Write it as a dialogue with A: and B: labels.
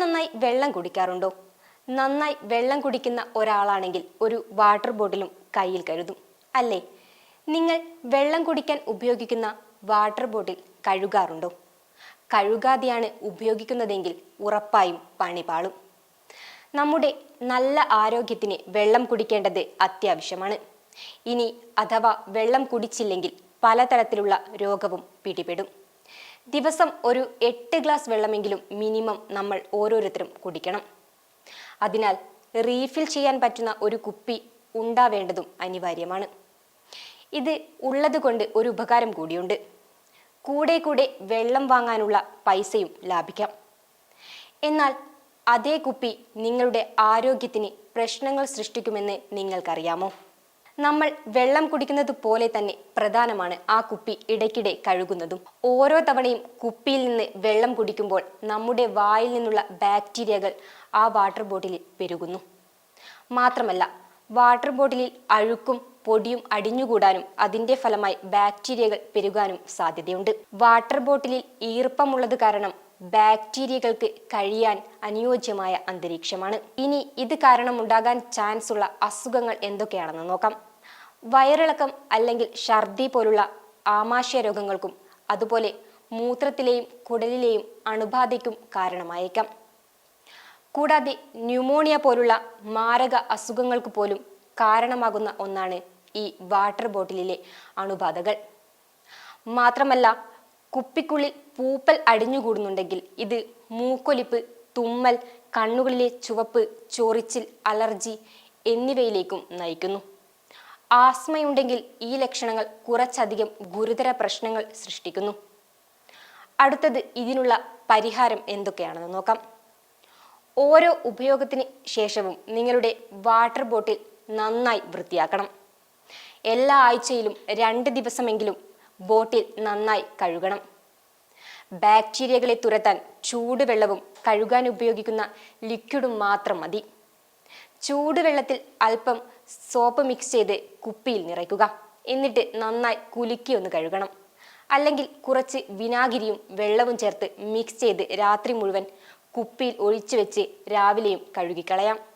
A: നന്നായി വെള്ളം കുടിക്കാറുണ്ടോ? നന്നായി വെള്ളം കുടിക്കുന്ന ഒരാളാണെങ്കിൽ ഒരു വാട്ടർ ബോട്ടിലും കയ്യിൽ കരുതും. അല്ലേ? നിങ്ങൾ വെള്ളം കുടിക്കാൻ ഉപയോഗിക്കുന്ന വാട്ടർ ബോട്ടിൽ കഴുകാറുണ്ടോ? കഴുകാതെയാണ് ഉപയോഗിക്കുന്നതെങ്കിൽ ഉറപ്പായും പണി പാളും. നമ്മുടെ നല്ല ആരോഗ്യത്തിന് വെള്ളം കുടിക്കേണ്ടത് അത്യാവശ്യമാണ്. ഇനി അഥവാ വെള്ളം കുടിച്ചില്ലെങ്കിൽ പലതരത്തിലുള്ള രോഗവും പിടിപെടും. ദിവസം ഒരു എട്ട് ഗ്ലാസ് വെള്ളമെങ്കിലും മിനിമം നമ്മൾ ഓരോരുത്തരും കുടിക്കണം. അതിനാൽ റീഫിൽ ചെയ്യാൻ പറ്റുന്ന ഒരു കുപ്പി ഉണ്ടാവേണ്ടതും അനിവാര്യമാണ്. ഇത് ഉള്ളതുകൊണ്ട് ഒരു ഉപകാരം കൂടിയുണ്ട്. കൂടെ കൂടെ വെള്ളം വാങ്ങാനുള്ള പൈസയും ലാഭിക്കാം. എന്നാൽ അതേ കുപ്പി നിങ്ങളുടെ ആരോഗ്യത്തിന് പ്രശ്നങ്ങൾ സൃഷ്ടിക്കുമെന്ന് നിങ്ങൾക്കറിയാമോ? നമ്മൾ വെള്ളം കുടിക്കുന്നത് പോലെ തന്നെ പ്രധാനമാണ് ആ കുപ്പി ഇടയ്ക്കിടെ കഴുകുന്നതും. ഓരോ തവണയും കുപ്പിയിൽ നിന്ന് വെള്ളം കുടിക്കുമ്പോൾ നമ്മുടെ വായിൽ നിന്നുള്ള ബാക്ടീരിയകൾ ആ വാട്ടർ ബോട്ടിലിൽ പെരുകുന്നു. മാത്രമല്ല വാട്ടർ ബോട്ടിലിൽ അഴുക്കും പൊടിയും അടിഞ്ഞുകൂടാനും അതിന്റെ ഫലമായി ബാക്ടീരിയകൾ പെരുകാനും സാധ്യതയുണ്ട്. വാട്ടർ ബോട്ടിലിൽ ഈർപ്പമുള്ളത് കാരണം ബാക്ടീരിയകൾക്ക് കഴിയാൻ അനുയോജ്യമായ അന്തരീക്ഷമാണ്. ഇനി ഇത് കാരണം ഉണ്ടാകാൻ ചാൻസ് ഉള്ള അസുഖങ്ങൾ എന്തൊക്കെയാണെന്ന് നോക്കാം. വയറിളക്കം അല്ലെങ്കിൽ ഛർദി പോലുള്ള ആമാശയ രോഗങ്ങൾക്കും അതുപോലെ മൂത്രത്തിലെയും കുടലിലെയും അണുബാധയ്ക്കും കാരണമായേക്കാം. കൂടാതെ ന്യൂമോണിയ പോലുള്ള മാരക അസുഖങ്ങൾക്ക് പോലും കാരണമാകുന്ന ഒന്നാണ് ഈ വാട്ടർ ബോട്ടിലിലെ അണുബാധകൾ. മാത്രമല്ല കുപ്പിക്കുള്ളിൽ പൂപ്പൽ അടിഞ്ഞുകൂടുന്നുണ്ടെങ്കിൽ ഇത് മൂക്കൊലിപ്പ് തുമ്മൽ കണ്ണുകളിലെ ചുവപ്പ് ചൊറിച്ചിൽ അലർജി എന്നിവയിലേക്കും നയിക്കുന്നു. ആസ്മയുണ്ടെങ്കിൽ ഈ ലക്ഷണങ്ങൾ കുറച്ചധികം ഗുരുതര പ്രശ്നങ്ങൾ സൃഷ്ടിക്കുന്നു. അടുത്തത് ഇതിനുള്ള പരിഹാരം എന്തൊക്കെയാണെന്ന് നോക്കാം. ഓരോ ഉപയോഗത്തിന് ശേഷവും നിങ്ങളുടെ വാട്ടർ ബോട്ടിൽ നന്നായി വൃത്തിയാക്കണം. എല്ലാ ആഴ്ചയിലും രണ്ട് ദിവസമെങ്കിലും ബോട്ടിൽ നന്നായി കഴുകണം. ബാക്ടീരിയകളെ തുരത്താൻ ചൂടുവെള്ളവും കഴുകാൻ ഉപയോഗിക്കുന്ന ലിക്വിഡും മാത്രം മതി. ചൂടുവെള്ളത്തിൽ അല്പം സോപ്പ് മിക്സ് ചെയ്ത് കുപ്പിയിൽ നിറയ്ക്കുക. എന്നിട്ട് നന്നായി കുലുക്കി ഒന്ന് കഴുകണം. അല്ലെങ്കിൽ കുറച്ച് വിനാഗിരിയും വെള്ളവും ചേർത്ത് മിക്സ് ചെയ്ത് രാത്രി മുഴുവൻ കുപ്പിയിൽ ഒഴിച്ചു വെച്ച് രാവിലെയും കഴുകിക്കളയാം.